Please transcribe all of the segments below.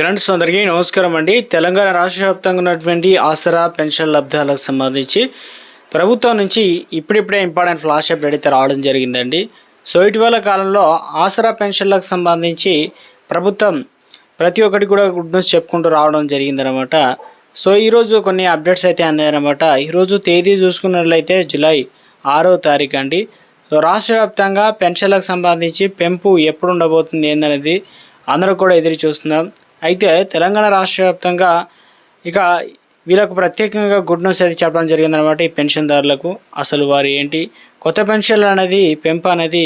Friends అందరికీ నమస్కారం అండి. తెలంగాణ రాష్ట్ర వ్యాప్తంగా ఉన్నటువంటి ఆసరా పెన్షన్ లబ్ధాలకు సంబంధించి ప్రభుత్వం నుంచి ఇప్పుడిప్పుడే ఇంపార్టెంట్ ఫ్లాష్ అప్డేట్ అయితే రావడం జరిగిందండి. సో ఇటీవల కాలంలో ఆసరా పెన్షన్లకు సంబంధించి ప్రభుత్వం ప్రతి ఒక్కటి కూడా గుడ్ న్యూస్ చెప్పుకుంటూ రావడం జరిగిందనమాట సో ఈరోజు కొన్ని అప్డేట్స్ అయితే అందాయన్నమాట. ఈరోజు తేదీ చూసుకున్నట్లయితే జూలై ఆరో తారీఖు అండి. సో రాష్ట్ర వ్యాప్తంగా పెన్షన్లకు సంబంధించి పెంపు ఎప్పుడు ఉండబోతుంది ఏందనేది అందరూ కూడా ఎదురు చూస్తున్నాం. అయితే తెలంగాణ రాష్ట్ర వ్యాప్తంగా ఇక వీళ్ళకు ప్రత్యేకంగా గుడ్ న్యూస్ అయితే చెప్పడం జరిగిందనమాట ఈ పెన్షన్దారులకు. అసలు వారు ఏంటి? కొత్త పెన్షన్లు అనేది పెంపు అనేది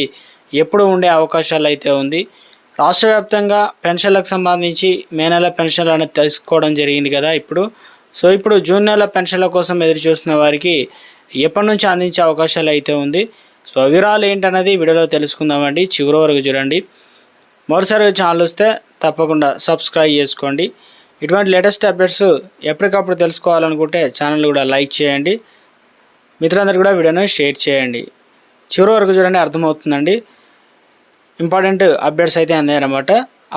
ఎప్పుడు ఉండే అవకాశాలు అయితే ఉంది. రాష్ట్ర వ్యాప్తంగా పెన్షన్లకు సంబంధించి మే నెల పెన్షన్లు అనేది తెలుసుకోవడం జరిగింది కదా ఇప్పుడు. సో ఇప్పుడు జూన్ నెల పెన్షన్ల కోసం ఎదురు చూస్తున్న వారికి ఎప్పటి నుంచి అందించే అవకాశాలు అయితే ఉంది? సో వివరాలు ఏంటనేది వీడియోలో తెలుసుకుందామండి. చివరి వరకు చూడండి. మరోసారి ఛానల్ వస్తే తప్పకుండా సబ్స్క్రైబ్ చేసుకోండి. ఇటువంటి లేటెస్ట్ అప్డేట్స్ ఎప్పటికప్పుడు తెలుసుకోవాలనుకుంటే ఛానల్ కూడా లైక్ చేయండి. మిత్రులందరూ కూడా వీడియోను షేర్ చేయండి. చివరి వరకు చూడండి అర్థమవుతుందండి. ఇంపార్టెంట్ అప్డేట్స్ అయితే అందాయన్నమాట.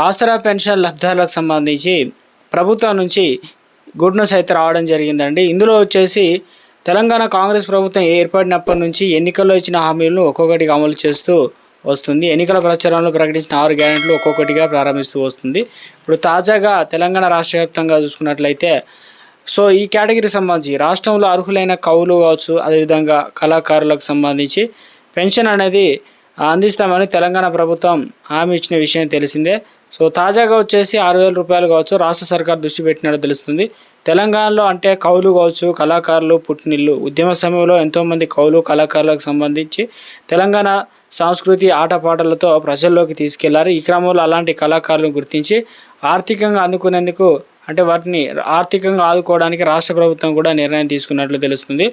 ఆసరా పెన్షన్ లబ్ధాలకు సంబంధించి ప్రభుత్వం నుంచి గుడ్ న్యూస్ అయితే రావడం జరిగిందండి. ఇందులో వచ్చేసి తెలంగాణ కాంగ్రెస్ ప్రభుత్వం ఏర్పడినప్పటి నుంచి ఎన్నికల్లో ఇచ్చిన హామీలను ఒక్కొక్కటిగా అమలు చేస్తూ వస్తుంది. ఎన్నికల ప్రచారంలో ప్రకటించిన ఆరు గ్యారెంట్లు ఒక్కొక్కటిగా ప్రారంభిస్తూ వస్తుంది. ఇప్పుడు తాజాగా తెలంగాణ రాష్ట్ర వ్యాప్తంగా చూసుకున్నట్లయితే సో ఈ కేటగిరీ సంబంధించి రాష్ట్రంలో అర్హులైన కవులు కావచ్చు అదేవిధంగా కళాకారులకు సంబంధించి పెన్షన్ అనేది అందిస్తామని తెలంగాణ ప్రభుత్వం హామీ ఇచ్చిన విషయం తెలిసిందే. సో తాజాగా వచ్చేసి ఆరు వేల రూపాయలు కావచ్చు రాష్ట్ర సర్కార్ దృష్టి పెట్టినట్టు తెలుస్తుంది. తెలంగాణలో అంటే కవులు కావచ్చు కళాకారులు పుట్టినిల్లు ఉద్యమ సమయంలో ఎంతోమంది కవులు కళాకారులకు సంబంధించి తెలంగాణ సంస్కృతి ఆటపాటలతో ప్రజల్లోకి తీసుకెళ్ళారు. ఈ క్రమంలో అలాంటి కళాకారులను గుర్తించి ఆర్థికంగా అందుకునేందుకు అంటే వాటిని ఆర్థికంగా ఆదుకోవడానికి రాష్ట్ర ప్రభుత్వం కూడా నిర్ణయం తీసుకున్నట్లు తెలుస్తుంది.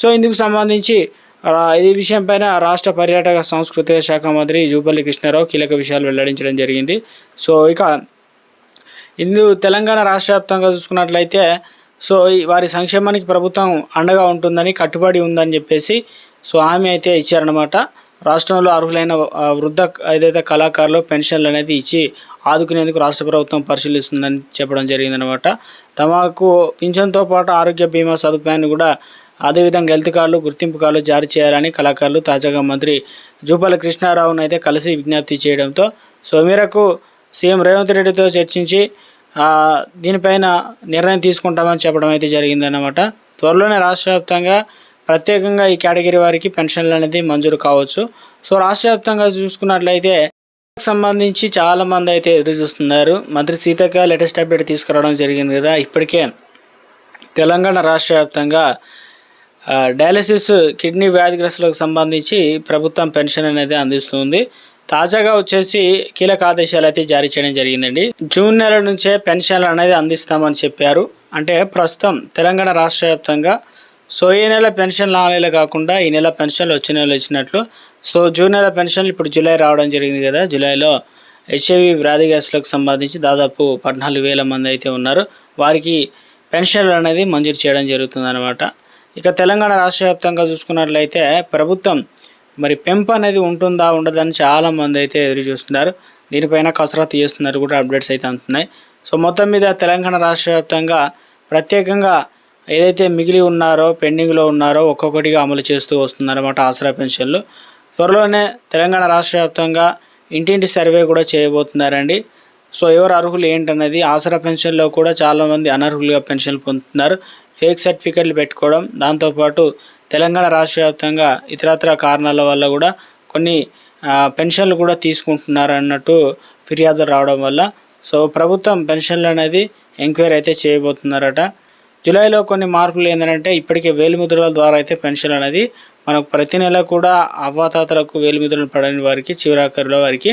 సో ఇందుకు సంబంధించి ఈ విషయంపైన రాష్ట్ర పర్యాటక సాంస్కృతిక శాఖ మంత్రి జూపల్లి కృష్ణారావు కీలక విషయాలు వెల్లడించడం జరిగింది. సో ఇక ఇందు తెలంగాణ రాష్ట్ర వ్యాప్తంగా చూసుకున్నట్లయితే సో వారి సంక్షేమానికి ప్రభుత్వం అండగా ఉంటుందని కట్టుబడి ఉందని చెప్పేసి సో హామీ అయితే ఇచ్చారనమాట రాష్ట్రంలో అర్హులైన వృద్ధ ఏదైతే కళాకారులు పెన్షన్లు అనేది ఇచ్చి ఆదుకునేందుకు రాష్ట్ర ప్రభుత్వం పరిశీలిస్తుందని చెప్పడం జరిగిందనమాట తమకు పింఛన్తో పాటు ఆరోగ్య బీమా సదుపాయాన్ని కూడా అదేవిధంగా హెల్త్ కార్డులు గుర్తింపు కార్డులు జారీ చేయాలని కళాకారులు తాజాగా మంత్రి జూపల్లి కృష్ణారావును అయితే కలిసి విజ్ఞప్తి చేయడంతో సో మీరకు మేరకు సీఎం రేవంత్ రెడ్డితో చర్చించి దీనిపైన నిర్ణయం తీసుకుంటామని చెప్పడం అయితే జరిగిందన్నమాట. త్వరలోనే రాష్ట్ర వ్యాప్తంగా ప్రత్యేకంగా ఈ కేటగిరీ వారికి పెన్షన్లు అనేది మంజూరు కావచ్చు. సో రాష్ట్ర వ్యాప్తంగా చూసుకున్నట్లయితే సంబంధించి చాలా మంది అయితే ఎదురు చూస్తున్నారు. మంత్రి సీతక్క లేటెస్ట్ అప్డేట్ తీసుకురావడం జరిగింది కదా. ఇప్పటికే తెలంగాణ రాష్ట్ర వ్యాప్తంగా డయాలసిస్ కిడ్నీ వ్యాధిగ్రస్తులకు సంబంధించి ప్రభుత్వం పెన్షన్ అనేది అందిస్తుంది. తాజాగా వచ్చేసి కీలక ఆదేశాలు అయితే జారీ చేయడం జరిగిందండి. జూన్ నెల నుంచే పెన్షన్లు అనేది అందిస్తామని చెప్పారు. అంటే ప్రస్తుతం తెలంగాణ రాష్ట్ర వ్యాప్తంగా సో ఈ నెల పెన్షన్లు ఆ నెల కాకుండా ఈ నెల పెన్షన్లు వచ్చే నెల ఇచ్చినట్లు సో జూన్ నెల పెన్షన్లు ఇప్పుడు జూలై రావడం జరిగింది కదా. జూలైలో హెచ్ఐవి వ్యాధి గ్యాస్లకు సంబంధించి దాదాపు పద్నాలుగు వేల మంది అయితే ఉన్నారు. వారికి పెన్షన్లు అనేది మంజూరు చేయడం జరుగుతుంది ఇక తెలంగాణ రాష్ట్ర వ్యాప్తంగా చూసుకున్నట్లయితే ప్రభుత్వం మరి పెంపు అనేది ఉంటుందా ఉండదని చాలా మంది అయితే ఎదురు చూస్తున్నారు. దీనిపైన కసరత్తు చేస్తున్నారు కూడా అప్డేట్స్ అయితే అందుతున్నాయి. సో మొత్తం మీద తెలంగాణ రాష్ట్ర వ్యాప్తంగా ప్రత్యేకంగా ఏదైతే మిగిలి ఉన్నారో పెండింగ్లో ఉన్నారో ఒక్కొక్కటిగా అమలు చేస్తూ వస్తున్నారన్నమాట ఆసరా పెన్షన్లు. త్వరలోనే తెలంగాణ రాష్ట్ర వ్యాప్తంగా ఇంటింటి సర్వే కూడా చేయబోతున్నారండి. సో ఎవరు అర్హులు ఏంటన్నది ఆసరా పెన్షన్లో కూడా చాలామంది అనర్హులుగా పెన్షన్లు పొందుతున్నారు. ఫేక్ సర్టిఫికెట్లు పెట్టుకోవడం దాంతోపాటు తెలంగాణ రాష్ట్ర వ్యాప్తంగా ఇతరత్ర కారణాల వల్ల కూడా కొన్ని పెన్షన్లు కూడా తీసుకుంటున్నారు అన్నట్టు ఫిర్యాదులు రావడం వల్ల. సో ప్రభుత్వం పెన్షన్లు అనేది ఎంక్వైరీ అయితే చేయబోతున్నారట. జూలైలో కొన్ని మార్పులు ఏంటంటే ఇప్పటికే వేలిముద్రల ద్వారా అయితే పెన్షన్ అనేది మనకు ప్రతి నెల కూడా అవ్వాతాతలకు వేలిముద్రలు పడని వారికి చివరాఖరిలో వారికి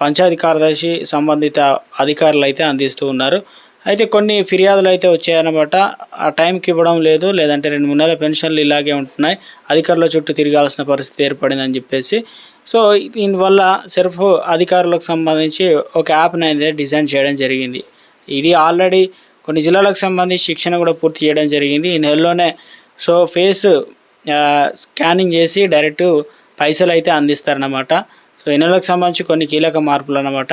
పంచాయతీ కార్యదర్శి సంబంధిత అధికారులు అయితే అందిస్తూ ఉన్నారు. అయితే కొన్ని ఫిర్యాదులు అయితే వచ్చాయన్నమాట. ఆ టైంకి ఇవ్వడం లేదు. లేదంటే రెండు మూడు నెలల పెన్షన్లు ఇలాగే ఉంటున్నాయి. అధికారుల చుట్టూ తిరగాల్సిన పరిస్థితి ఏర్పడిందని చెప్పేసి. సో దీనివల్ల సెర్ఫ్ అధికారులకు సంబంధించి ఒక యాప్ని అయితే డిజైన్ చేయడం జరిగింది. ఇది ఆల్రెడీ కొన్ని జిల్లాలకు సంబంధించి శిక్షణ కూడా పూర్తి చేయడం జరిగింది. ఈ నెలలోనే సో ఫేస్ స్కానింగ్ చేసి డైరెక్ట్ పైసలు అయితే అందిస్తారన్నమాట. సో ఈ నెలకు సంబంధించి కొన్ని కీలక మార్పులు అన్నమాట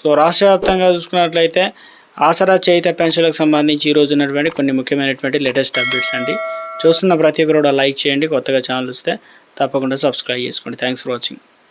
సో రాష్ట్ర వ్యాప్తంగా చూసుకున్నట్లయితే ఆసరా చేయిత పెన్షన్లకు సంబంధించి ఈ ఉన్నటువంటి కొన్ని ముఖ్యమైనటువంటి లేటెస్ట్ అప్డేట్స్ అండి. చూస్తున్న ప్రతి ఒక్కరు కూడా లైక్ చేయండి. కొత్తగా ఛానల్ వస్తే తప్పకుండా సబ్స్క్రైబ్ చేసుకోండి. Thanks for watching.